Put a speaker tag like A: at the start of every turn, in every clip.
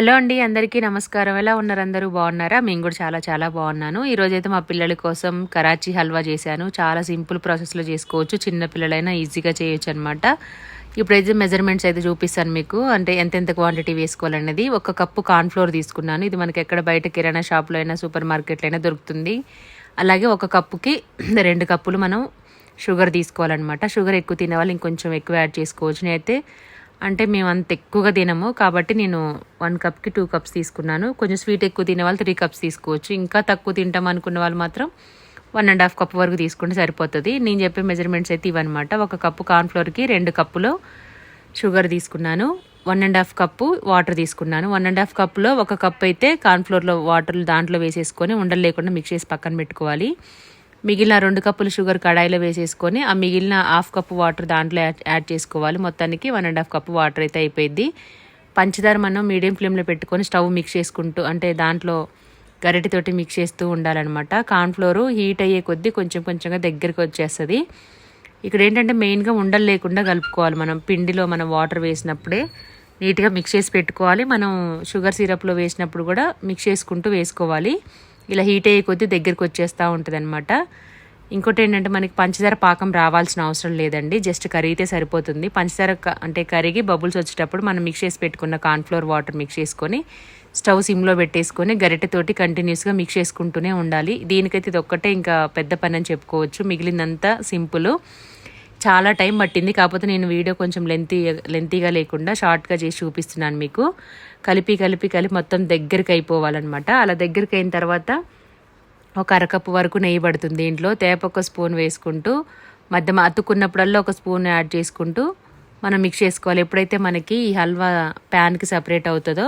A: Hello అండి అందరికీ నమస్కారం. ఎలా ఉన్నారు అందరూ? బాగున్నారా? మేము కూడా చాలా చాలా బాగున్నాను. ఈరోజు అయితే మా పిల్లల కోసం కరాచీ హల్వా చేశాను. చాలా సింపుల్ ప్రాసెస్లో చేసుకోవచ్చు. చిన్న పిల్లలైనా ఈజీగా చేయొచ్చు అనమాట ఇప్పుడైతే మెజర్మెంట్స్ అయితే చూపిస్తాను మీకు. అంటే ఎంతెంత క్వాంటిటీ వేసుకోవాలనేది. ఒక కప్పు కార్న్ఫ్లోర్ తీసుకున్నాను. ఇది మనకి ఎక్కడ బయట కిరాణా షాప్లో అయినా సూపర్ మార్కెట్లో అయినా దొరుకుతుంది. అలాగే ఒక కప్పుకి రెండు కప్పులు మనం షుగర్ తీసుకోవాలన్నమాట. షుగర్ ఎక్కువ తినే వాళ్ళు ఇంకొంచెం ఎక్కువ యాడ్ చేసుకోవచ్చు. నేనైతే అంటే మేము అంత ఎక్కువగా తినము. కాబట్టి నేను వన్ కప్కి టూ కప్స్ తీసుకున్నాను. కొంచెం స్వీట్ ఎక్కువ తినే వాళ్ళు త్రీ కప్స్ తీసుకోవచ్చు. ఇంకా తక్కువ తింటాం అనుకున్న వాళ్ళు మాత్రం వన్ అండ్ హాఫ్ కప్ వరకు తీసుకుంటే సరిపోతుంది. నేను చెప్పే మెజర్మెంట్స్ అయితే ఇవన్నమాట. ఒక కప్పు కార్న్ఫ్లోర్కి రెండు కప్పులో షుగర్ తీసుకున్నాను. One and half cup water తీసుకున్నాను. వన్ అండ్ హాఫ్ కప్లో ఒక కప్ అయితే కార్న్ఫ్లోర్లో వాటర్ దాంట్లో వేసేసుకొని ఉండలు లేకుండా మిక్స్ చేసి పక్కన పెట్టుకోవాలి. మిగిలిన రెండు కప్పులు షుగర్ కడాయిలో వేసేసుకొని ఆ మిగిలిన హాఫ్ కప్పు వాటర్ దాంట్లో యాడ్ యాడ్ చేసుకోవాలి. మొత్తానికి one and half cup water అయితే అయిపోయింది. పంచదార మనం మీడియం ఫ్లేమ్లో పెట్టుకొని స్టవ్ మిక్స్ చేసుకుంటూ అంటే దాంట్లో గరిటెతోటి మిక్స్ చేస్తూ ఉండాలన్నమాట. కార్న్ఫ్లోర్ హీట్ అయ్యే కొద్దీ కొంచెం కొంచెంగా దగ్గరికి వచ్చేస్తుంది. ఇక్కడ ఏంటంటే మెయిన్గా ఉండలు లేకుండా కలుపుకోవాలి మనం. పిండిలో మనం వాటర్ వేసినప్పుడే నీట్గా మిక్స్ చేసి పెట్టుకోవాలి. మనం షుగర్ సిరప్లో వేసినప్పుడు కూడా మిక్స్ చేసుకుంటూ వేసుకోవాలి. ఇలా హీట్ అయ్యే కొద్దీ దగ్గరికి వచ్చేస్తూ ఉంటుంది అనమాట ఇంకోటి ఏంటంటే మనకి పంచదార పాకం రావాల్సిన అవసరం లేదండి. జస్ట్ కరిగితే సరిపోతుంది. పంచదార అంటే కరిగి బబుల్స్ వచ్చేటప్పుడు మనం మిక్స్ చేసి పెట్టుకున్న కార్న్ఫ్లోర్ వాటర్ మిక్స్ చేసుకొని స్టవ్ సిమ్లో పెట్టేసుకొని గరిటెతోటి కంటిన్యూస్గా మిక్స్ చేసుకుంటూనే ఉండాలి. దీనికైతే ఇది ఒక్కటే ఇంకా పెద్ద పని అని చెప్పుకోవచ్చు. మిగిలిందంతా సింపుల్ చాలా టైం పట్టింది. కాకపోతే నేను వీడియో కొంచెం లెంతీ లెంతీగా లేకుండా షార్ట్గా చేసి చూపిస్తున్నాను మీకు. కలిపి కలిపి కలిపి మొత్తం దగ్గరికి అయిపోవాలన్నమాట. అలా దగ్గరికి అయిన తర్వాత ఒక అరకప్పు వరకు నెయ్యి పడుతుంది దీంట్లో. తేప ఒక స్పూన్ వేసుకుంటూ మధ్య అతుక్కున్నప్పుడల్లా ఒక స్పూన్ యాడ్ చేసుకుంటూ మనం మిక్స్ చేసుకోవాలి. ఎప్పుడైతే మనకి ఈ హల్వా ప్యాన్కి సపరేట్ అవుతుందో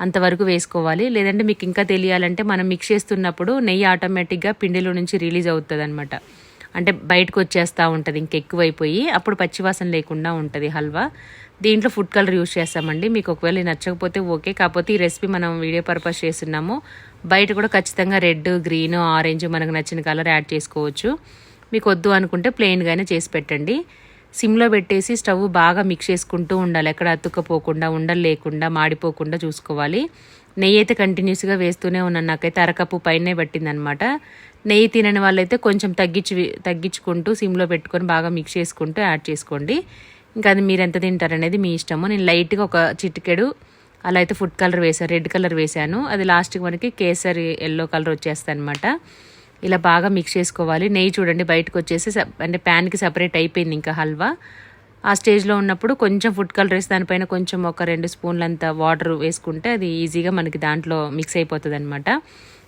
A: అంతవరకు వేసుకోవాలి. లేదంటే మీకు ఇంకా తెలియాలంటే మనం మిక్స్ చేస్తున్నప్పుడు నెయ్యి ఆటోమేటిక్గా పిండిలో నుంచి రిలీజ్ అవుతుంది అనమాట అంటే బయటకు వచ్చేస్తూ ఉంటుంది ఇంకెక్కువైపోయి అప్పుడు పచ్చివాసన లేకుండా ఉంటుంది హల్వా. దీంట్లో ఫుడ్ కలర్ యూస్ చేస్తామండి. మీకు ఒకవేళ నచ్చకపోతే ఓకే. కాకపోతే ఈ రెసిపీ మనం వీడియో పర్పస్ చేస్తున్నాము. బయట కూడా ఖచ్చితంగా రెడ్ గ్రీన్ ఆరెంజ్ మనకు నచ్చిన కలర్ యాడ్ చేసుకోవచ్చు. మీకు వద్దు అనుకుంటే ప్లెయిన్గానే చేసి పెట్టండి. సిమ్లో పెట్టేసి స్టవ్ బాగా మిక్స్ చేసుకుంటూ ఉండాలి. ఎక్కడ అతుక్కపోకుండా ఉండలు లేకుండా మాడిపోకుండా చూసుకోవాలి. నెయ్యి అయితే కంటిన్యూస్గా వేస్తూనే ఉన్నాను. నాకైతే అరకప్పు పైనే పట్టిందనమాట. నెయ్యి తినని వాళ్ళైతే కొంచెం తగ్గించి తగ్గించుకుంటూ సిమ్లో పెట్టుకొని బాగా మిక్స్ చేసుకుంటూ యాడ్ చేసుకోండి. ఇంకా అది మీరు ఎంత తింటారనేది మీ ఇష్టము. నేను లైట్గా ఒక చిటికెడు అలా అయితే ఫుడ్ కలర్ వేసాను రెడ్ కలర్ వేసాను. అది లాస్ట్కి మనకి కేసరి ఎల్లో కలర్ వచ్చేస్తుంది అనమాట ఇలా బాగా మిక్స్ చేసుకోవాలి. నెయ్యి చూడండి బయటకు వచ్చేసి అంటే ప్యాన్కి సపరేట్ అయిపోయింది ఇంకా హల్వా. ఆ స్టేజ్లో ఉన్నప్పుడు కొంచెం ఫుడ్ కలర్ వేసి దానిపైన కొంచెం ఒక రెండు స్పూన్లంత వాటర్ వేసుకుంటే అది ఈజీగా మనకి దాంట్లో మిక్స్ అయిపోతుంది అనమాట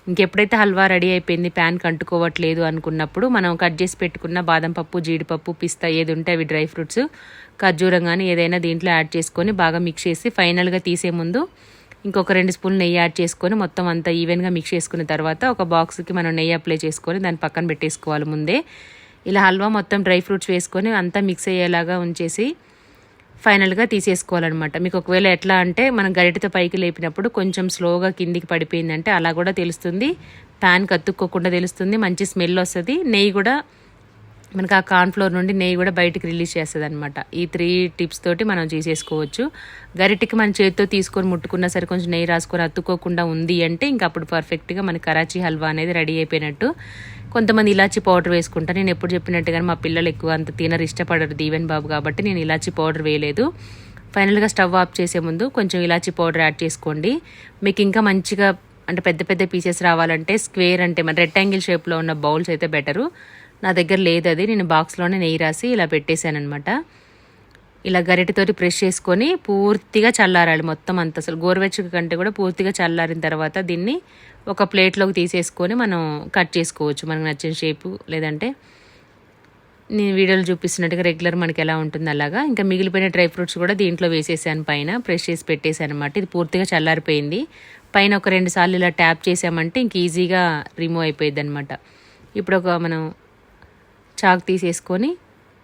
A: ఇంకెప్పుడైతే హల్వా రెడీ అయిపోయింది ప్యాన్ కంటుకోవట్లేదు అనుకున్నప్పుడు మనం కట్ చేసి పెట్టుకున్న బాదం పప్పు జీడిపప్పు పిస్తా ఏది ఉంటే అవి డ్రై ఫ్రూట్స్ ఖర్జూరం కానీ ఏదైనా దీంట్లో యాడ్ చేసుకొని బాగా మిక్స్ చేసి ఫైనల్గా తీసే ముందు ఇంకొక రెండు స్పూన్లు నెయ్యి యాడ్ చేసుకొని మొత్తం అంతా ఈవెన్గా మిక్స్ చేసుకున్న తర్వాత ఒక బాక్స్కి మనం నెయ్యి అప్లై చేసుకొని దాన్ని పక్కన పెట్టేసుకోవాలి ముందే. ఇలా హల్వా మొత్తం డ్రై ఫ్రూట్స్ వేసుకొని అంతా మిక్స్ అయ్యేలాగా ఉంచేసి ఫైనల్గా తీసేసుకోవాలన్నమాట. మీకు ఒకవేళ ఎట్లా అంటే మనం గరిటతో పైకి లేపినప్పుడు కొంచెం స్లోగా కిందికి పడిపోయిందంటే అలా కూడా తెలుస్తుంది. ప్యాన్ కత్తుక్కోకుండా తెలుస్తుంది. మంచి స్మెల్ వస్తుంది. నెయ్యి కూడా మనకు ఆ కార్న్ఫ్లోర్ నుండి నెయ్యి కూడా బయటికి రిలీజ్ చేస్తుంది అనమాట ఈ త్రీ టిప్స్ తోటి మనం చేసేసుకోవచ్చు. గరిటికి మన చేతితో తీసుకొని ముట్టుకున్నా సరే కొంచెం నెయ్యి రాసుకొని అత్తుకోకుండా ఉంది అంటే ఇంకా అప్పుడు పర్ఫెక్ట్గా మన కరాచీ హల్వా అనేది రెడీ అయిపోయినట్టు కొంతమంది ఇలాచి పౌడర్ వేసుకుంటారు. నేను ఎప్పుడు చెప్పినట్టుగానే మా పిల్లలు ఎక్కువ అంత తినరు ఇష్టపడరు దీవెన్ బాబు కాబట్టి నేను ఇలాచి పౌడర్ వేయలేదు. ఫైనల్గా స్టవ్ ఆఫ్ చేసే ముందు కొంచెం ఇలాచి పౌడర్ యాడ్ చేసుకోండి. మీకు ఇంకా మంచిగా అంటే పెద్ద పెద్ద పీసెస్ రావాలంటే స్క్వేర్ అంటే మన రెక్టాంగిల్ షేప్లో ఉన్న బౌల్స్ అయితే బెటరు నా దగ్గర లేదు అది నేను బాక్స్లోనే నెయ్యి రాసి ఇలా పెట్టేశాను అనమాట ఇలా గరిటెతోటి ప్రెస్ చేసుకొని పూర్తిగా చల్లారాలి మొత్తం అంత. అసలు గోరువెచ్చక కంటే కూడా పూర్తిగా చల్లారిన తర్వాత దీన్ని ఒక ప్లేట్లోకి తీసేసుకొని మనం కట్ చేసుకోవచ్చు. మనకు నచ్చిన షేపు లేదంటే నేను వీడియోలు చూపిస్తున్నట్టుగా రెగ్యులర్ మనకి ఎలా ఉంటుంది అలాగా. ఇంకా మిగిలిపోయిన డ్రై ఫ్రూట్స్ కూడా దీంట్లో వేసేసాను పైన ప్రెష్ చేసి పెట్టేశాను అనమాట ఇది పూర్తిగా చల్లారిపోయింది. పైన ఒక రెండు సార్లు ఇలా ట్యాప్ చేసామంటే ఇంక ఈజీగా రిమూవ్ అయిపోయింది అనమాట ఇప్పుడు ఒక మనం చాక్ తీసేసుకొని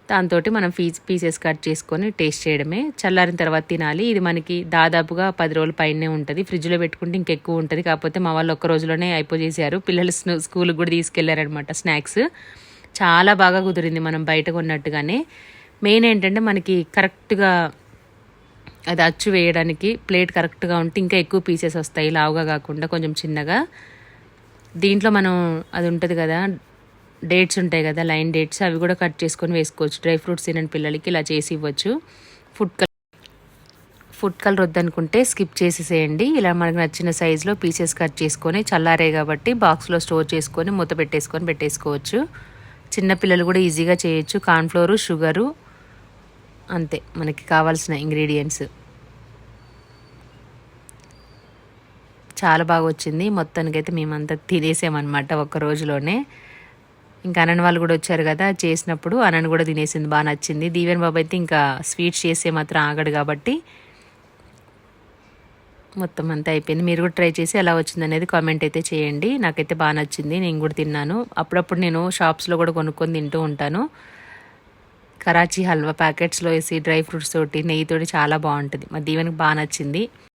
A: దాంతో మనం పీస్ పీసెస్ కట్ చేసుకొని టేస్ట్ చేయడమే. చల్లారిన తర్వాత తినాలి. ఇది మనకి దాదాపుగా పది రోజుల పైనే ఉంటుంది. ఫ్రిడ్జ్లో పెట్టుకుంటే ఇంకెక్కువ ఉంటుంది. కాకపోతే మా వాళ్ళు ఒక్క రోజులోనే అయిపోజేసారు పిల్లలు స్కూల్కి కూడా తీసుకెళ్ళారనమాట స్నాక్స్. చాలా బాగా కుదిరింది మనం బయట కొన్నట్టుగానే. మెయిన్ ఏంటంటే మనకి కరెక్ట్గా అది అచ్చు వేయడానికి ప్లేట్ కరెక్ట్గా ఉంటే ఇంకా ఎక్కువ పీసెస్ వస్తాయి. లావుగా కాకుండా కొంచెం చిన్నగా. దీంట్లో మనం అది ఉంటుంది కదా డేట్స్ ఉంటాయి కదా లైన్ డేట్స్ అవి కూడా కట్ చేసుకొని వేసుకోవచ్చు. డ్రై ఫ్రూట్స్ తినని పిల్లలకి ఇలా చేసి ఇవ్వచ్చు. ఫుడ్ కలర్ ఫుడ్ కలర్ వద్దనుకుంటే స్కిప్ చేసేసేయండి. ఇలా మనకు నచ్చిన సైజులో పీసెస్ కట్ చేసుకొని చల్లారే కాబట్టి బాక్స్లో స్టోర్ చేసుకొని మూత పెట్టేసుకొని పెట్టేసుకోవచ్చు. చిన్నపిల్లలు కూడా ఈజీగా చేయొచ్చు. కార్న్ఫ్లోరు షుగరు అంతే మనకి కావాల్సిన ఇంగ్రీడియంట్స్ చాలా బాగా వచ్చింది. మొత్తానికైతే మేమంతా తినేసామన్నమాట ఒక్క రోజులోనే. ఇంకా అనన్ వాళ్ళు కూడా వచ్చారు కదా చేసినప్పుడు అనన్ కూడా తినేసింది బాగా నచ్చింది. దీవెన్ బాబు అయితే ఇంకా స్వీట్స్ చేసే మాత్రం ఆగడు కాబట్టి మొత్తం అంతా అయిపోయింది. మీరు కూడా ట్రై చేసి ఎలా వచ్చింది అనేది కామెంట్ అయితే చేయండి. నాకైతే బాగా నచ్చింది నేను కూడా తిన్నాను. అప్పుడప్పుడు నేను షాప్స్లో కూడా కొనుక్కొని తింటూ ఉంటాను. కరాచీ హల్వా ప్యాకెట్స్లో వేసి డ్రై ఫ్రూట్స్ తోటి నెయ్యితోటి చాలా బాగుంటుంది. మా దీవెనకి బాగా నచ్చింది.